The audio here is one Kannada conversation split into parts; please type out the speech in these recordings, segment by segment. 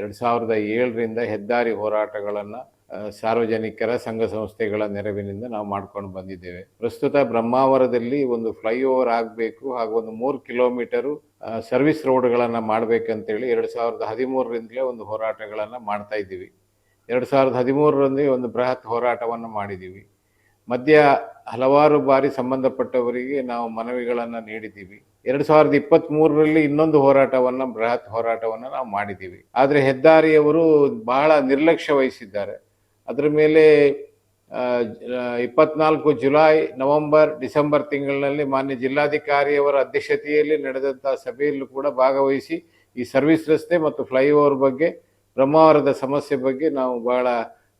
ಎರಡು ಸಾವಿರದ ಏಳರಿಂದ ಹೆದ್ದಾರಿ ಹೋರಾಟಗಳನ್ನು ಸಾರ್ವಜನಿಕರ ಸಂಘ ಸಂಸ್ಥೆಗಳ ನೆರವಿನಿಂದ ನಾವು ಮಾಡ್ಕೊಂಡು ಬಂದಿದ್ದೇವೆ. ಪ್ರಸ್ತುತ ಬ್ರಹ್ಮಾವರದಲ್ಲಿ ಒಂದು ಫ್ಲೈಓವರ್ ಆಗಬೇಕು ಹಾಗೂ ಒಂದು ಮೂರು ಕಿಲೋಮೀಟರು ಸರ್ವಿಸ್ ರೋಡ್ಗಳನ್ನು ಮಾಡಬೇಕಂತೇಳಿ ಎರಡು ಸಾವಿರದ ಹದಿಮೂರರಿಂದಲೇ ಒಂದು ಹೋರಾಟಗಳನ್ನು ಮಾಡ್ತಾ ಇದ್ದೀವಿ. ಎರಡು ಸಾವಿರದ ಹದಿಮೂರರಲ್ಲಿ ಒಂದು ಬೃಹತ್ ಹೋರಾಟವನ್ನು ಮಾಡಿದ್ದೀವಿ. ಮಧ್ಯ ಹಲವಾರು ಬಾರಿ ಸಂಬಂಧಪಟ್ಟವರಿಗೆ ನಾವು ಮನವಿಗಳನ್ನು ನೀಡಿದ್ದೀವಿ. ಎರಡು ಸಾವಿರದ ಇಪ್ಪತ್ತ್ ಮೂರರಲ್ಲಿ ಇನ್ನೊಂದು ಹೋರಾಟವನ್ನು, ಬೃಹತ್ ಹೋರಾಟವನ್ನು ನಾವು ಮಾಡಿದ್ದೀವಿ. ಆದರೆ ಹೆದ್ದಾರಿಯವರು ಬಹಳ ನಿರ್ಲಕ್ಷ್ಯ ವಹಿಸಿದ್ದಾರೆ. ಅದರ ಮೇಲೆ ಇಪ್ಪತ್ನಾಲ್ಕು ಜುಲೈ, ನವೆಂಬರ್, ಡಿಸೆಂಬರ್ ತಿಂಗಳಿನಲ್ಲಿ ಮಾನ್ಯ ಜಿಲ್ಲಾಧಿಕಾರಿಯವರ ಅಧ್ಯಕ್ಷತೆಯಲ್ಲಿ ನಡೆದಂಥ ಸಭೆಯಲ್ಲೂ ಕೂಡ ಭಾಗವಹಿಸಿ ಈ ಸರ್ವಿಸ್ ರಸ್ತೆ ಮತ್ತು ಫ್ಲೈಓವರ್ ಬಗ್ಗೆ, ಬ್ರಹ್ಮಾವರದ ಸಮಸ್ಯೆ ಬಗ್ಗೆ ನಾವು ಬಹಳ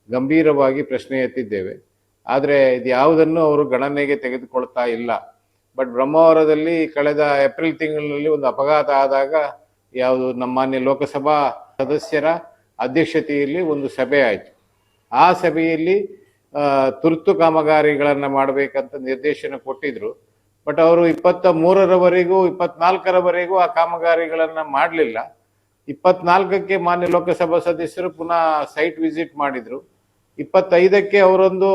ಗಂಭೀರವಾಗಿ ಪ್ರಶ್ನೆ ಎತ್ತಿದ್ದೇವೆ. ಆದರೆ ಇದು ಯಾವುದನ್ನು ಅವರು ಗಣನೆಗೆ ತೆಗೆದುಕೊಳ್ತಾ ಇಲ್ಲ. ಬಟ್ ಬ್ರಹ್ಮಾವರದಲ್ಲಿ ಕಳೆದ ಏಪ್ರಿಲ್ ತಿಂಗಳಲ್ಲಿ ಒಂದು ಅಪಘಾತ ಆದಾಗ ಯಾವುದು ನಮ್ಮ ಮಾನ್ಯ ಲೋಕಸಭಾ ಸದಸ್ಯರ ಅಧ್ಯಕ್ಷತೆಯಲ್ಲಿ ಒಂದು ಸಭೆ ಆಯಿತು. ಆ ಸಭೆಯಲ್ಲಿ ತುರ್ತು ಕಾಮಗಾರಿಗಳನ್ನು ಮಾಡಬೇಕಂತ ನಿರ್ದೇಶನ ಕೊಟ್ಟಿದ್ರು. ಬಟ್ ಅವರು ಇಪ್ಪತ್ತ ಮೂರರವರೆಗೂ ಇಪ್ಪತ್ನಾಲ್ಕರವರೆಗೂ ಆ ಕಾಮಗಾರಿಗಳನ್ನು ಮಾಡಲಿಲ್ಲ. ಇಪ್ಪತ್ನಾಲ್ಕಕ್ಕೆ ಮಾನ್ಯ ಲೋಕಸಭಾ ಸದಸ್ಯರು ಪುನಃ ಸೈಟ್ ವಿಸಿಟ್ ಮಾಡಿದರು. ಇಪ್ಪತ್ತೈದಕ್ಕೆ ಅವರೊಂದು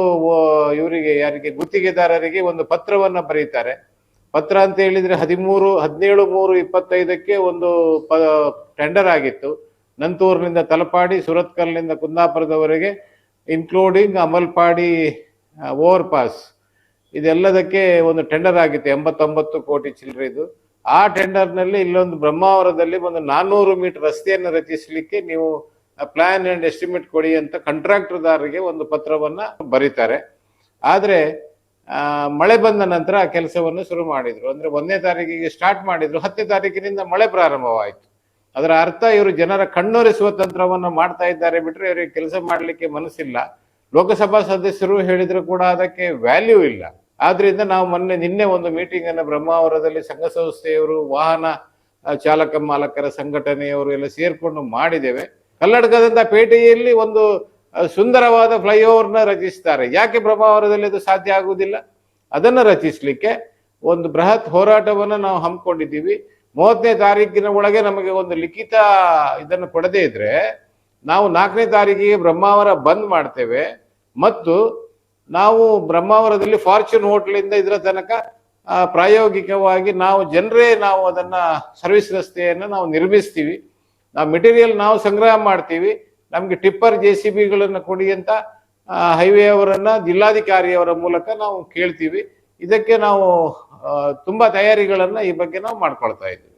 ಇವರಿಗೆ, ಯಾರಿಗೆ, ಗುತ್ತಿಗೆದಾರರಿಗೆ ಒಂದು ಪತ್ರವನ್ನು ಬರೀತಾರೆ. ಪತ್ರ ಅಂತ ಹೇಳಿದ್ರೆ ಹದಿಮೂರು, ಹದಿನೇಳು, ಮೂರು, ಇಪ್ಪತ್ತೈದಕ್ಕೆ ಒಂದು ಪ ಟೆಂಡರ್ ಆಗಿತ್ತು. ನಂತೂರಿನಿಂದ ತಲಪಾಡಿ, ಸುರತ್ಕಲ್ನಿಂದ ಕುಂದಾಪುರದವರೆಗೆ ಇನ್ಕ್ಲೂಡಿಂಗ್ ಅಮಲ್ಪಾಡಿ ಓವರ್ ಪಾಸ್ ಇದೆಲ್ಲದಕ್ಕೆ ಒಂದು ಟೆಂಡರ್ ಆಗಿತ್ತು, ಎಂಬತ್ತೊಂಬತ್ತು ಕೋಟಿ ಚಿಲ್ಲರೆ ಇದು ಆ ಟೆಂಡರ್ನಲ್ಲಿ ಇಲ್ಲೊಂದು ಬ್ರಹ್ಮಾವರದಲ್ಲಿ ಒಂದು ನಾನ್ನೂರು ಮೀಟರ್ ರಸ್ತೆಯನ್ನು ರಚಿಸಲಿಕ್ಕೆ ನೀವು ಪ್ಲಾನ್ ಅಂಡ್ ಎಸ್ಟಿಮೇಟ್ ಕೊಡಿ ಅಂತ ಕಾಂಟ್ರಾಕ್ಟರ್ದಾರರಿಗೆ ಒಂದು ಪತ್ರವನ್ನ ಬರೀತಾರೆ. ಆದ್ರೆ ಮಳೆ ಬಂದ ನಂತರ ಆ ಕೆಲಸವನ್ನು ಶುರು ಮಾಡಿದ್ರು. ಅಂದ್ರೆ ಒಂದನೇ ತಾರೀಕಿಗೆ ಸ್ಟಾರ್ಟ್ ಮಾಡಿದ್ರು. ಹತ್ತನೇ ತಾರೀಕಿನಿಂದ ಮಳೆ ಪ್ರಾರಂಭವಾಯಿತು. ಅದರ ಅರ್ಥ ಇವರು ಜನರ ಕಣ್ಣೊರೆಸುವ ತಂತ್ರವನ್ನು ಮಾಡ್ತಾ ಇದ್ದಾರೆ ಬಿಟ್ರೆ ಇವರಿಗೆ ಕೆಲಸ ಮಾಡಲಿಕ್ಕೆ ಮನಸ್ಸಿಲ್ಲ. ಲೋಕಸಭಾ ಸದಸ್ಯರು ಹೇಳಿದ್ರು ಕೂಡ ಅದಕ್ಕೆ ವ್ಯಾಲ್ಯೂ ಇಲ್ಲ. ಆದ್ರಿಂದ ನಾವು ಮೊನ್ನೆ ನಿನ್ನೆ ಒಂದು ಮೀಟಿಂಗ್ ಅನ್ನು ಬ್ರಹ್ಮಾವರದಲ್ಲಿ ಸಂಘ ಸಂಸ್ಥೆಯವರು, ವಾಹನ ಚಾಲಕ ಮಾಲಕರ ಸಂಘಟನೆಯವರು ಎಲ್ಲ ಸೇರ್ಕೊಂಡು ಮಾಡಿದ್ದೇವೆ. ಕಲ್ಲಡಕದಂತ ಪೇಟೆಯಲ್ಲಿ ಒಂದು ಸುಂದರವಾದ ಫ್ಲೈಓವರ್ನ ರಚಿಸ್ತಾರೆ. ಯಾಕೆ ಬ್ರಹ್ಮಾವರದಲ್ಲಿ ಅದು ಸಾಧ್ಯ ಆಗುವುದಿಲ್ಲ? ಅದನ್ನು ರಚಿಸಲಿಕ್ಕೆ ಒಂದು ಬೃಹತ್ ಹೋರಾಟವನ್ನು ನಾವು ಹಮ್ಮಿಕೊಂಡಿದ್ದೀವಿ. ಮೂವತ್ತನೇ ತಾರೀಕಿನ ಒಳಗೆ ನಮಗೆ ಒಂದು ಲಿಖಿತ ಇದನ್ನು ಕೊಡದೇ ಇದ್ರೆ ನಾವು ನಾಲ್ಕನೇ ತಾರೀಕಿಗೆ ಬ್ರಹ್ಮಾವರ ಬಂದ್ ಮಾಡ್ತೇವೆ. ಮತ್ತು ನಾವು ಬ್ರಹ್ಮಾವರದಲ್ಲಿ ಫಾರ್ಚೂನ್ ಹೋಟ್ಲಿಂದ ಇದರ ತನಕ ಪ್ರಾಯೋಗಿಕವಾಗಿ ನಾವು ಜನರೇ ನಾವು ಅದನ್ನ ಸರ್ವಿಸ್ ರಸ್ತೆಯನ್ನು ನಾವು ನಿರ್ಮಿಸ್ತೀವಿ. ನಾವು ಮೆಟೀರಿಯಲ್ ನಾವು ಸಂಗ್ರಹ ಮಾಡ್ತೀವಿ. ನಮಗೆ ಟಿಪ್ಪರ್ ಜೆ ಸಿ ಬಿಗಳನ್ನು ಕೊಡಿ ಅಂತ ಹೈವೇ ಅವರನ್ನ ಜಿಲ್ಲಾಧಿಕಾರಿಯವರ ಮೂಲಕ ನಾವು ಕೇಳ್ತೀವಿ. ಇದಕ್ಕೆ ನಾವು ತುಂಬಾ ತಯಾರಿಗಳನ್ನ ಈ ಬಗ್ಗೆ ನಾವು ಮಾಡ್ಕೊಳ್ತಾ ಇದ್ದೀವಿ.